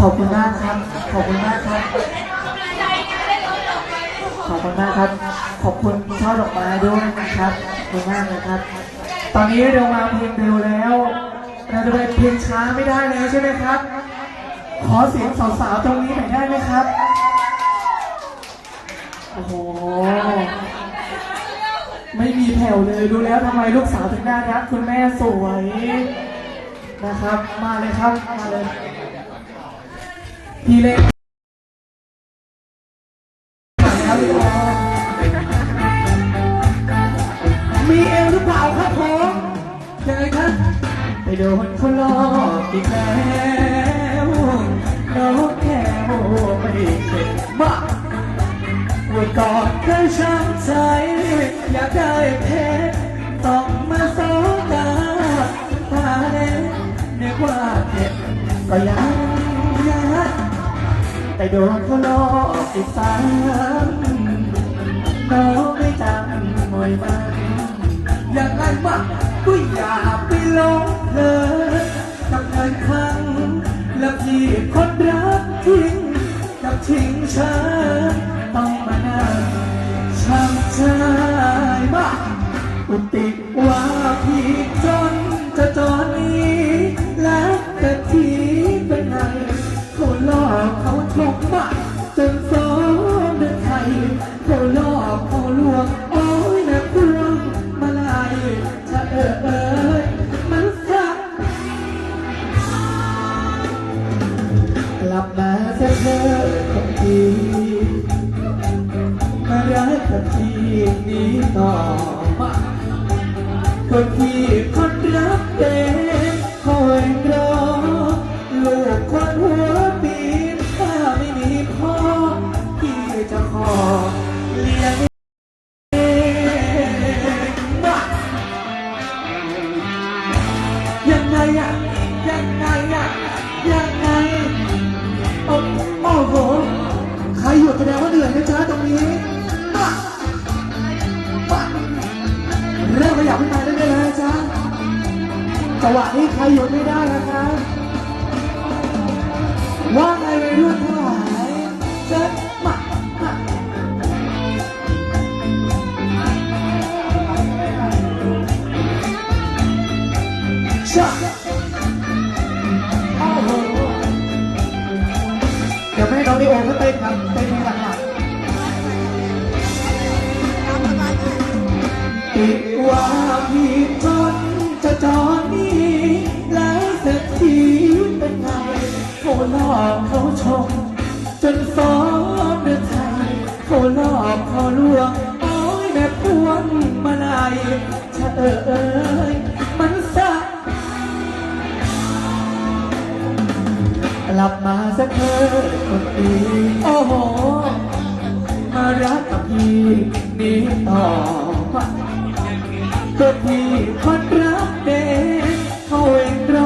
ขอบคุณมากครับ ขอบคุณมากครับ ขอบคุณมากครับ ขอบคุณช่อดอกไม้ด้วยนะครับ ขอบคุณมากเลยครับ ตอนนี้เรามาเพลงเร็วแล้ว เราจะไปเพลงช้าไม่ได้แล้วใช่ไหมครับ ขอเสียงสาวๆตรงนี้หน่อยได้ไหมครับ โอ้โห ไม่มีแผ่วเลยรู้แล้วทำไมลูกสาวถึงน่ารักคุณแม่สวย นะครับ มาเลยครับ มาเลยพี่เล็กมาแล้วพี่บอลมีเอวหรือเปล่าครับผมยังไงครับไปโดนเขาหลอกอีกแล้วน้องแก้วไม่เข็ดมากว่าก่อนเคยช้ำใจอยากได้เพชรต้องมาโก็ยังแต่โดนเขาหลอกอีกซ้ำน้องไม่จำมวยมันอย่างไรบ้างก็อย่าไปลงเธอกับเงินครั้งแล้วที่คนรักทิ้งกับทิ้งฉันต้องมานั่งช้ำใจมากอุติ เขาทงมาจนสองเดือนไทยเขาหลอกเขาลวงโอ้ยนะพวงมาลายจะเออเอยมันสักกลับมาเสียเธอคนดีมารักกับพี่นี้ต่อมาคนที่คนรักเด็กคอยรอ อะยังไงอะยังไงโอ้โอ้โหใครหยุดแสดงว่าเหนื่อยนะจ๊ะตรงนี้มามาเริ่มขยับขึ้นมาได้เลยนะจ๊ะจังหวะนี้ใครหยุดไม่ได้นะครับว่าไงวัยรุ่นทั้งหลายจ๊มามาชะ น้องดิโอเขาเต้นครับเต้นที่หลังๆติดว่าพี่จนจะจอดนี้แล้วเศรษฐีเป็นไงเขาหลอกเขาชม จนฟ้องเดือไทยเขาหลอกเขาลวงโอ้ยแม่พวงมาลายเออเอ้ยมันสัก กลับมาสักเธอคนดีโอ้โห มารักกับพี่นี้ต่อก็พี่คนรักเด็กเขาเองรอ